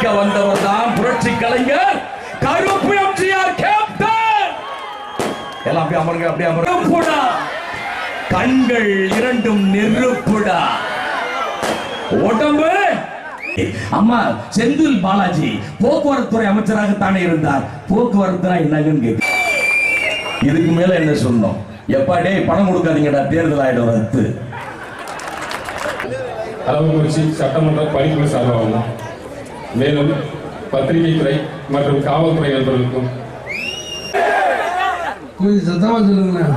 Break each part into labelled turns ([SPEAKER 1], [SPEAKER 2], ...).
[SPEAKER 1] காக்க வந்தவர் தான் புரட்சி கலைஞர் கருப்பு எம்ஜிஆர் கேப்டன் எல்லாம் அப்படியே அமருங்க அப்படியே அமருங்கடா கண்கள் இரண்டும் நெருப்புடா. உடம்பு. அம்மா செந்தில் பாலாஜி போக்குவரத்து துறை அமைச்சராக தானே இருந்தார். போக்குவரத்து என்னங்கன்னு கேட்க இதுக்கு மேல என்ன சொன்னோம் எப்பா டேய் பணம் கொடுக்காதீங்கடா தேர்தல் ஆயிடும் ரத்து.
[SPEAKER 2] அளவுக்குறிச்சி சட்டமன்ற பணிக்குழு சார்பாகும். மேலும் பத்திரிகை துறை மற்றும் காவல்துறை நண்பர்களுக்கும்
[SPEAKER 3] கொஞ்சம் சத்தமா சொல்லுங்களேன்.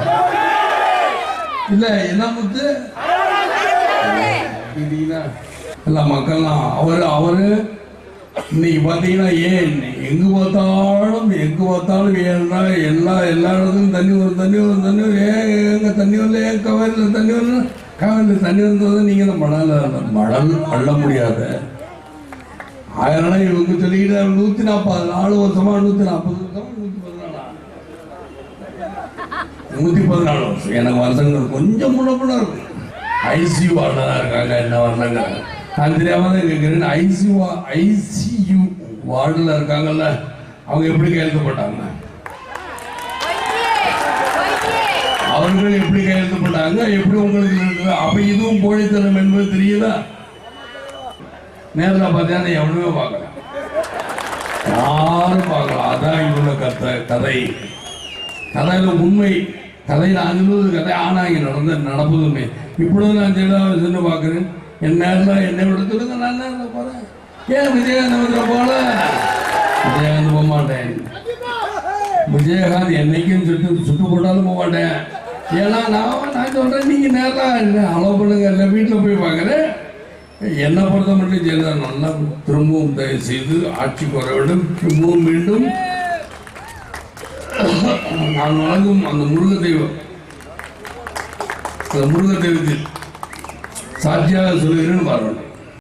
[SPEAKER 3] இல்ல என்ன முத்து? எல்லா மக்கள்லாம் அவரு அவரு இன்னைக்கு பார்த்தீங்கன்னா ஏன் எங்க பார்த்தாலும் எங்க பார்த்தாலும் ஏன்னா எல்லா எல்லா இடத்துக்கும் தண்ணி வரும் தண்ணி வரும் தண்ணி வரும். ஏன் எங்க தண்ணி வரல? ஏன் கவரில் தண்ணி வரல? கவரில் தண்ணி வந்தது நீங்க தான் மணல் மணல் அள்ள முடியாது? அதனால இவங்க சொல்லிக்கிட்டு நூத்தி நாற்பது நாலு வருஷமா நூத்தி நாற்பது வருஷமா நூத்தி பதினாலா. நூத்தி பதினாலு வருஷம். எனக்கு வருஷங்கள் கொஞ்சம் முன்ன இருக்கு. இருக்கும் ஐசியூ வார்டில் தான் இருக்காங்க என்ன வரலங்க நான் தெரியாம தான் கேட்கிறேன் ஐசியூ ஐசியூ வார்டில் இருக்காங்கல்ல அவங்க எப்படி கையெழுத்தப்பட்டாங்க? அவர்கள் எப்படி கையெழுத்தப்பட்டாங்க? எப்படி உங்களுக்கு அப்ப இதுவும் போலித்தனம் என்பது தெரியுதா நேரில் பார்த்தீங்கன்னா எவனுமே பார்க்கல. யாரும் பார்க்கல. அதான் இவ்வளோ கதை கதை. கதையில உண்மை கதையில் நான் கதை ஆனா இங்க நடந்த நடப்பதுமே. இப்பொழுது நான் ஜெயலலிதா சென்று பார்க்கிறேன். என் நேரில் என்னை விட சொல்லுங்க நான் நேரில் போறேன். ஏன் விஜயகாந்த் போல? விஜயகாந்த் போக மாட்டேன். விஜயகாந்த் என்னைக்கும் சுட்டு சுட்டு போட்டாலும் போக மாட்டேன். ஏன்னா நான் நான் சொல்றேன் நீங்க நேரில் அலோவ் பண்ணுங்க இல்லை வீட்டில் போய் பார்க்குறேன். என்னை பொறுத்த மட்டும் ஜெயலலிதா நல்லா திரும்பவும் தயவு செய்து ஆட்சிக்கு வர வேண்டும் திரும்பவும் மீண்டும். நான் வழங்கும் அந்த முருக தெய்வம். அந்த முருக தெய்வத்தில் சாட்சியாக சொல்கிறேன்னு பாருங்கள்.